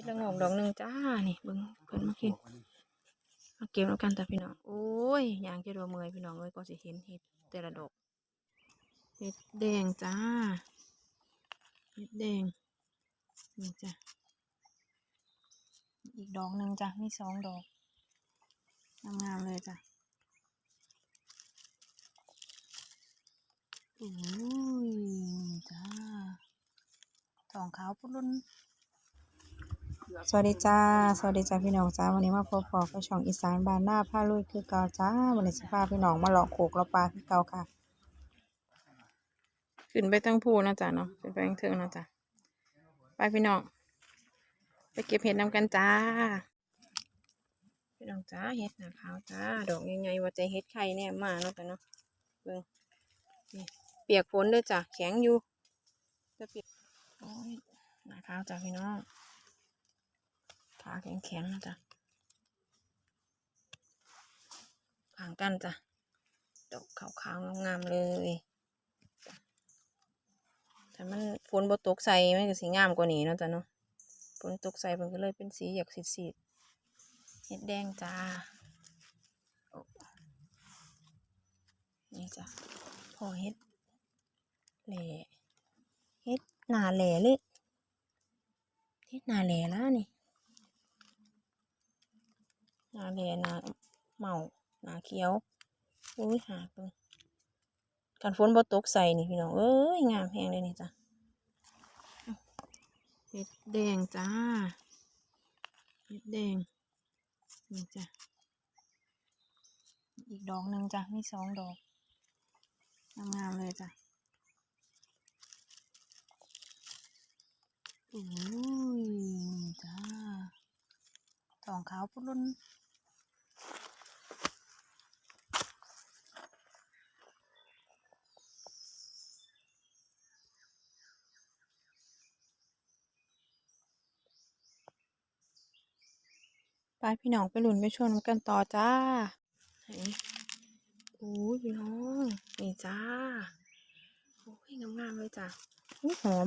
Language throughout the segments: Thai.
ดละโงกดอกหนึ่งจ้า นี่เบิ่งเพิ่นมากินมาเก็บแล้วกันแต่พี่น้อง โอ้ยยางจะโดนเมื่อยพี่น้องเลยก็สิเห็นเห็ดแต่ละดอกเห็ดแดงจ้า เห็ดแดง นี่จ้ะ อีกดอกหนึ่งจ้ะ มีสองดอก งามๆเลยจ้ะโอ้ยนี่จ้าทองขาวปุ้นรุ่น สวัสดีจ้า สวัสดีจ้าพี่น้องจ้าวันนี้มาพบปอกับช่องอีสานบานหน้าผ้าลุยคือเก่าจ้าวันนี้สิพาพี่น้องมาหลอกโขกเราปลาคือเก่าค่ะ ขึ้นไปทั้งภูนะจ๊ะเนาะขึ้นไปทั้งเทิงนะจ๊ะไปพี่น้องไปเก็บเห็ดนำกันจ้า พี่น้องจ้าเห็ดหนาขาวจ้า ดอกใหญ่ๆว่าใจเห็ดไข่เนี่ยมาเนาะจ้ะเนาะเบิ่งนี่เปียกฝนด้วยจ้ะแข็งอยู่จะเปียกโอ้ยหนาขาวจ้ะพี่น้อง ขาแข็งๆนะจ๊ะผางกันจ้ะดอกขาวๆงามๆเลยถ้ามันฝนบตกใส่มันก็สีงามกว่านี้นะจ๊ะเนาะฝนตกใส่มันก็เลยเป็นสีอยากสีดๆเห็ดแดงจ้านี่จ้ะพอเห็ดแหล่เห็ดหนาแหล่เลยเห็ดหนาแหล่แล้วนี่ นาแดงนาเมานาเขียวอุ้ยหาเบิ่งกันฝนบ่ตกใส่นี่พี่น้องเอ้ยงามแพงเลยนี่จ้ะเห็ดแดงจ้าเห็ดแดงนี่จ้ะอีกดอกหนึ่งจ้ะมีสองดอกงามๆเลยจ้ะอุ้ยนี่จ้า พุ่นไปพี่น้องไปหลุนไปชวนกันต่อจ้าโอ้ยพี่น้อง นี่จ้า โอ้ยงามๆเลยจ้ะอุ๊ยหอม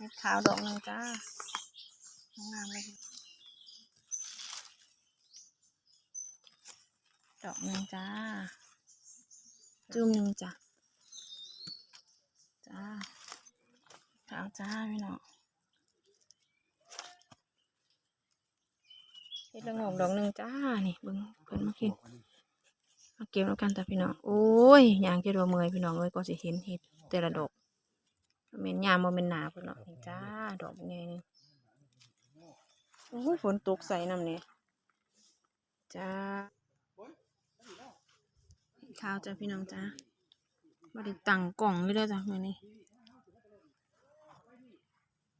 เห็ดขาวดอกหนึ่งจ้างามเลยดอกหนึ่งจ้า จุ่มหนึ่งจ้าจ้าขาวจ้าพี่น้องเห็ดละโงกดอกหนึ่งจ้า นี่เบิ่งเพิ่นมากินมาเก็บแล้วกันแต่พี่น้อง โอ้ยยางจะโดนเมื่อยพี่น้องเลยก็สิเห็นเห็ดแต่ละดอก เมนยามบ่เมนหนาเพิ่นเนาะนี่จ้า ดอกใหญ่นี่โอ้ยฝนตกใส่น้ำเนี่ยจ้าข้าวจ้าพี่น้องจ้าบ่ได้ตั้งกล่องเลยเด้อจ้ะมื้อนี้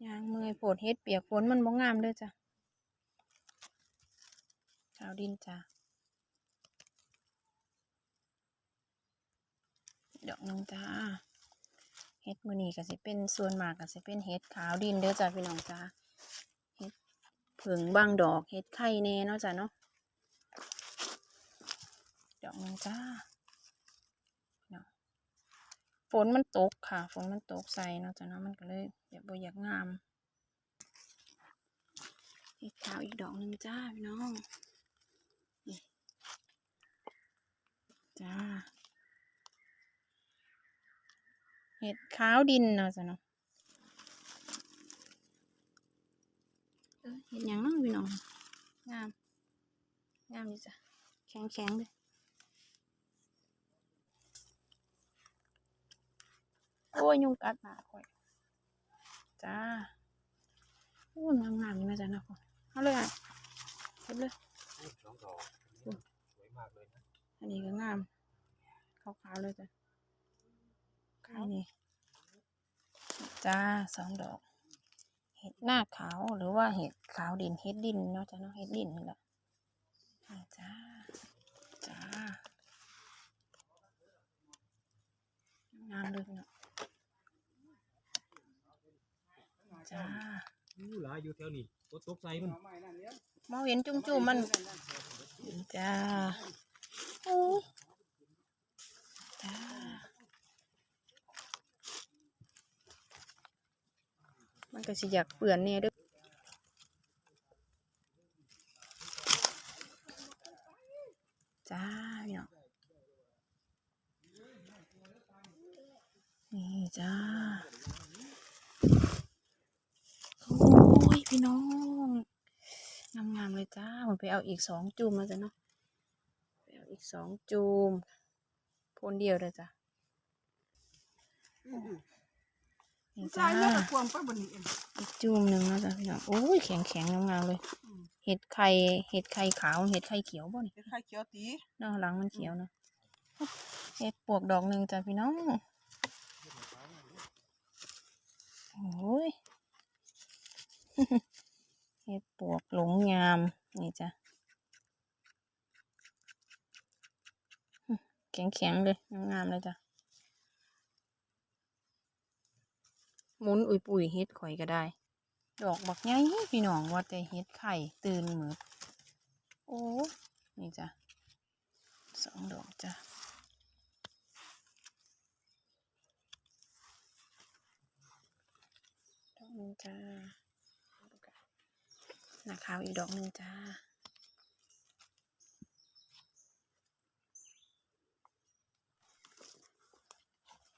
ยางเมื่อยโพดเฮ็ดเปียกฝนมันบ่งามเด้อจ้ะข้าวดินจ้าดอกหนึงจ้าเฮ็ดมื้อนี้ก็สิเป็นส่วนมากก็สิเป็นเฮ็ดขาวดินเด้อจ้ะพี่น้องจ้าเฮ็ดผึ่งบางดอกเฮ็ดไข่แน่เนาะจ้ะเนาะดอกหนึงจ้าฝนมันตกค่ะ ฝนมันตกใส่เนาะจ้ะเนาะมันก็เลยแบบบ่อยากงามเฮ็ดขาวอีกดอกหนึงจ้าพี่น้อง จ้า เห็ดขาวดินเนาะจ้ะเนาะเออเห็ดหยังเนาะพี่น้องงามงามดีจ้ะแข็งแข็งเลยโอ้ยยุงกัดหนาข่อยจ้าโอ้ยงามงามๆนี่แม่จ้ะนะพ่อเอาเลยอะเก็บเลยสองดอกสวยมากเลยนะอันนี้ก็งามขาวๆเลยจ้ะขาว นี่จ้าสองดอก เห็ดหน้าขาวหรือว่าเห็ดขาวดินเห็ดดินเนาะจ้ะเนาะเห็ดดินนี่แหละนี่จ้าจ้างามเลยเนาะจ้าอู้หลายอยู่แถวนี้ตกตกใจมันมองเห็นจุ่มๆมันนี่จ้าโอ้ ก็สิอยากเปื่อนเนี่ยด้อจ้าพี่น้องนี่จ้าโอ้ยพี่น้องงามๆเลยจ้าผมไปเอาอีกสองจุ่มมาจ้ะเนาะไปเอาอีกสองจุ่มพนเดียวเลยจ้ะ จ้าแล้วก็ควงไปบนนี้เองอีกจุ่มหนึ่งนะจ๊ะพี่น้องโอ้ยแข็งแข็งๆงามๆเลย เห็ดไข่เห็ดไข่ขาวเห็ดไข่เขียวบ่นี่เป็นไข่เขียวตีเนาะหลังมันเขียวเนาะเห็ดปวกดอกหนึ่งจ้ะพี่น้องโอ้ยเห็ดปวกหลงงามนี่จ้ะแข็งแข็งๆเลยงามๆเลยจ้ะ หมุนอุยปุยเฮ็ดข่อยก็ได้ ดอกบักใหญ่พี่น้องว่าแต่เฮ็ดไข่ตื่นเหมือโอ้นี่จ้ะสองดอกจ้ะดอกนึงจ้าหน้าขาวอีกดอกนึงจ้า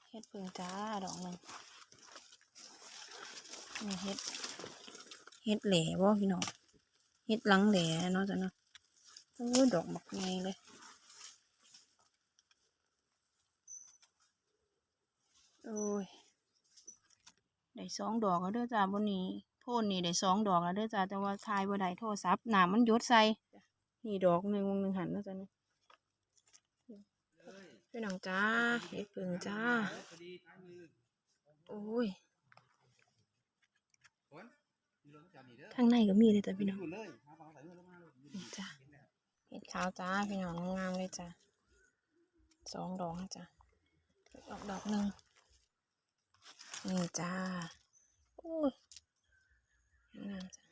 เฮ็ดพิ่งจ้าดอกหนึ่งนี่ เฮ็ดเฮ็ดแหล่บ่พี่น้องเฮ็ดหลังแหล่เนาะจ้ะเนาะโอ้ดอกบักใหญ่เลยโอ้ยได้สองดอกแล้วเด้อจ้าบนนี้โทนนี่ได้สองดอกแล้วเด้อจ้าแต่ว่าทายบ่ได้โทรศัพท์น้ำมันยดใส่นี่ดอกหนึ่งวงหนึ่งหันเนาะจ้ะเนาะพี่น้องจ้าเฮ็ดเพิ่งจ้า โอ้ย ข้างในก็มีเลยจ้ะพี่น้องนี่จ้ะเห็ดขาวจ้าพี่น้องงามเลยจ้ะสองดอกนะจ้ะดอกดอกหนึ่งนี่จ้าโอ้ยงามจ้ะ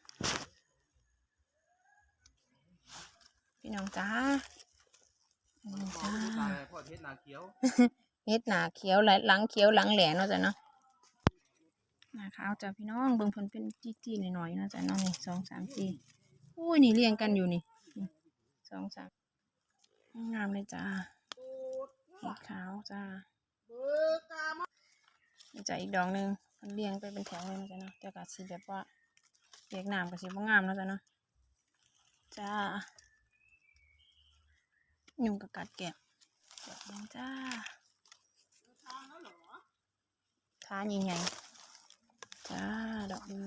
พี่น้องจ้านี่จ้าพ่อเทศนาเขียวเฮ็ดหนาเขียวหลังหลังเขียวหลังแหลเนาะจ้ะเนาะ หนาขาวจ้ะพี่น้องเบิ่งเพิ่นเป็นจี้ๆหน่อยๆนะจ้ะเนาะนี่สองสามสี่อุ้ยนี่เรียงกันอยู่นี่สองสามงามเลยจ้าเฮ็ดขาวจ้าเบิกตามานี่จ้ะอีกดอกหนึ่งมันเรียงไปเป็นแถวเลยนะจ้ะเนาะแต่ก็สิแบบว่าเรียกน้ำก็สิบ่งามนะจ้ะเนาะจ้ายุงก็กัดแกะดอกหนึงจ้าขาใหญ่ๆ จ้าดอกนี้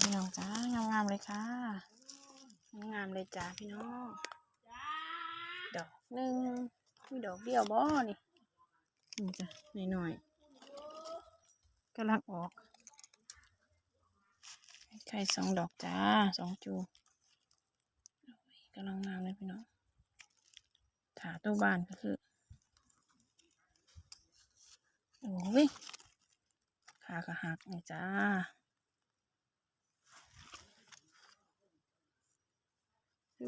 พี่น้องจ้างามๆเลยค่ะ งามเลยจ้าพี่น้อง ดอกหนึ่งมีดอกเดียวบ่นี่นี่จ้ะหน่อยๆกำลังออกไข่สองดอกจ้าสองจูกำลังงามเลยพี่น้องถาตู้บ้านก็คือ โอ้ยขากระหักนี่จ้า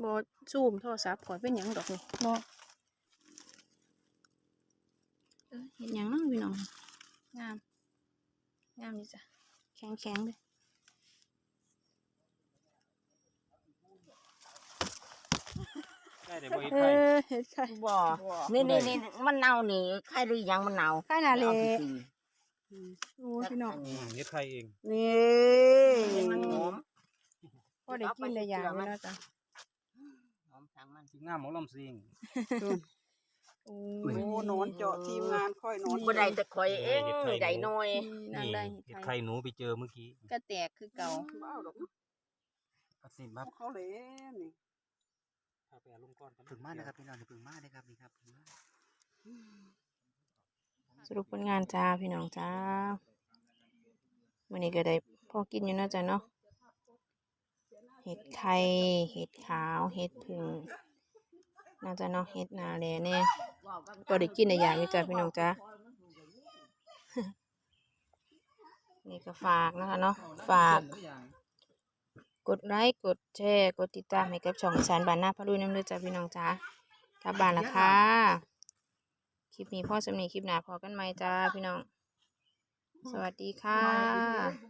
บอซูมโทรศัพท์ขอยเป็นหยังดอกนี่บอเออเห็นหยังเน้องพี่น้อง งาม งามนี่จ้ะ แข็งแข็งๆเลย ได้แต่บ่เฮ็ดเอไข่อเห็ดไข่บ่นี่นี่นี่มันเน่านี่ใครหรือยังมันเน่าไข่นาเลอาไปกินโอ้พี่น้องอืมเฮ็ดไข่เองนี่มันหอมพอได้กินได้อย่างเลยนะจ๊ะหอมทั้งมันสิงามหมอลำซิงโอ้โอ้นอนเจาะทีมงานค่อยนอนบ่ได้แต่ข่อยเองได้น้อยนางได้เฮ็เห็ดดไข่ไข่หนูไปเจอเมื่อกี้ก็แตกคือเก่าบ้าวดอกนะอัดสิบับเขาเลยนี่พาไปอาลงก้อนกันถึงมากนะครับพี่น้องถึงมากนะครับนี่ครับถึงมากสรุปผลงานจ้าพี่น้องจ้าวันนี้ก็ได้พอกินอยู่เนาะจ้ะเนาะเห็ดไข่เห็ดขาวเห็ดผึ่งน่าจะเนาะเห็ดนาแลเนี่ยก็ได้กินในอย่างอยู่จ้ะพี่น้องจ้านี่ก็ฝากนะคะเนาะฝาก กดไลค์กดแชร์กดติดตามให้กับช่องอีสานบ้านนาพะลุยน้ำเลือจ้ะพี่น้องจ้ากลับบ้านละค่ะคลิปนี้พ่อสำนีคลิปหน้าพอกันไหมจ้าพี่น้อง สวัสดีค่ะ